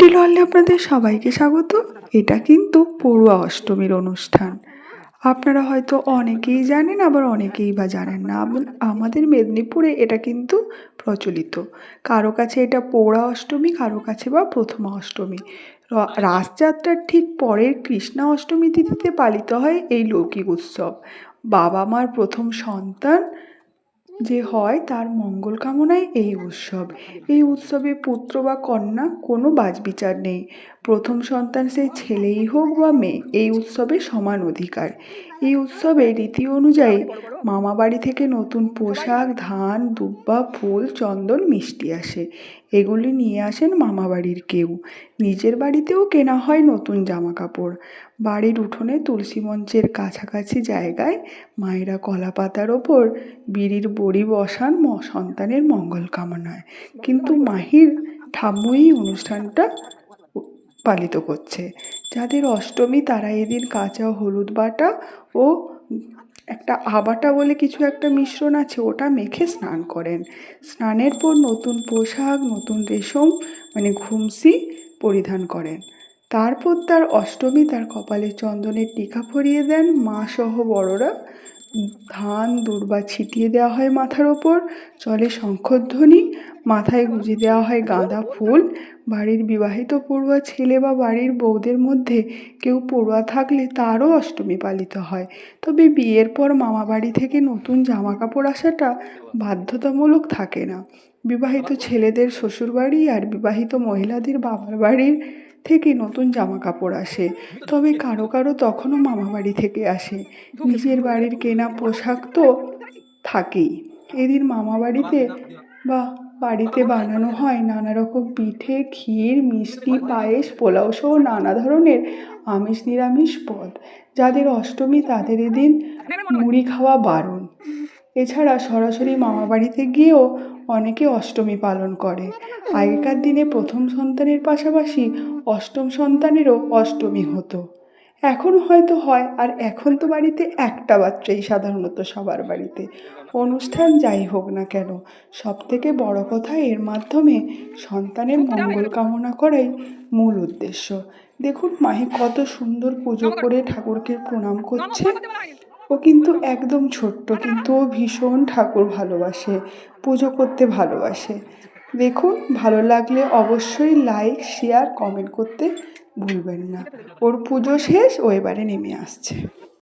City ললে আপনাদের সবাইকে স্বাগত। এটা কিন্তু পড়ুয়া অষ্টমীর অনুষ্ঠান। আপনারা হয়তো অনেকেই জানেন, আবার অনেকেই বা জানেন না। আম- আমাদের মেদিনীপুরে এটা কিন্তু প্রচলিত। কারও কাছে এটা পৌড়া অষ্টমী, কারও কাছে বা প্রথমা অষ্টমী। রাসযাত্রার ঠিক পরের কৃষ্ণা অষ্টমী তিথিতে পালিত হয় এই লৌকিক উৎসব। বাবা মার প্রথম সন্তান যে হয় তার মঙ্গল কামনায় এই উৎসব। এই উৎসবে পুত্র বা কন্যা কোনো বাজবিচার নেই। প্রথম সন্তান সে ছেলেই হোক বা মেয়ে, এই উৎসবে সমান অধিকার। এই উৎসবে রীতি অনুযায়ী মামা বাড়ি থেকে নতুন পোশাক, ধান, দুব্বা, ফুল, চন্দন, মিষ্টি আসে। এগুলি নিয়ে আসেন মামা বাড়ির কেউ। নিজের বাড়িতেও কেনা হয় নতুন জামা কাপড় বাড়ির উঠোনে তুলসী মঞ্চের কাছাকাছি জায়গায় মায়েরা কলা পাতার ওপর বিড়ির বড়ি বসান সন্তানের মঙ্গল কামনায়। কিন্তু মাহির ঠাম্মুই অনুষ্ঠানটা পালিত করছে। যাদের অষ্টমী তারা এদিন কাঁচা হলুদ বাটা ও একটা আবাটা বলে কিছু একটা মিশ্রণ আছে, ওটা মেখে স্নান করেন। স্নানের পর নতুন পোশাক, নতুন রেশম মানে ঘুমসি পরিধান করেন। তারপর তার অষ্টমী তার কপালে চন্দনের টিকা ফরিয়ে দেন, মা সহ বড়রা ধান দূর্বা ছিটিয়ে দেওয়া হয় মাথার ওপর, চলে শঙ্খধ্বনি, মাথায় গুঁজে দেওয়া হয় গাঁদা ফুল। বাড়ির বিবাহিত পড়ুয়া ছেলে বা বাড়ির বউদের মধ্যে কেউ পড়ুয়া থাকলে তারও অষ্টমী পালিত হয়। তবে বিয়ের পর মামা বাড়ি থেকে নতুন জামা কাপড় আসাটা বাধ্যতামূলক থাকে না। বিবাহিত ছেলেদের শ্বশুরবাড়ি আর বিবাহিত মহিলাদের বাবার বাড়ির থেকে নতুন জামা কাপড় আসে। তবে কারও কারও তখনও মামা বাড়ি থেকে আসে। নিজের বাড়ির কেনা পোশাক তো থাকেই। এদিন মামা বাড়িতে বা বাড়িতে বানানো হয় নানা রকম পিঠে, ক্ষীর, মিষ্টি, পায়েস পোলাও সহ নানা ধরনের আমিষ নিরামিষ পদ। যাদের অষ্টমী তাদের এদিন মুড়ি খাওয়া বারণ। এছাড়া সরাসরি মামা বাড়িতে গিয়েও অনেকে অষ্টমী পালন করে। আগেকার দিনে প্রথম সন্তানের পাশাপাশি অষ্টম সন্তানেরও অষ্টমী হতো। এখন হয়তো হয়, আর এখন তো বাড়িতে একটা বাচ্চাই সাধারণত সবার বাড়িতে। অনুষ্ঠান যাই হোক না কেন সব থেকে বড় কথা এর মাধ্যমে সন্তানের মঙ্গল কামনা করাই মূল উদ্দেশ্য। দেখুন, মাহি কত সুন্দর পুজো করে ঠাকুরকে প্রণাম করছে। ও কিন্তু একদম ছোট্ট, কিন্তু ও ভীষণ ঠাকুর ভালোবাসে, পুজো করতে ভালোবাসে। দেখুন, ভালো লাগলে অবশ্যই লাইক শেয়ার কমেন্ট করতে ভুলবেন না। ওর পুজো শেষ, ও এবারে নেমে আসছে।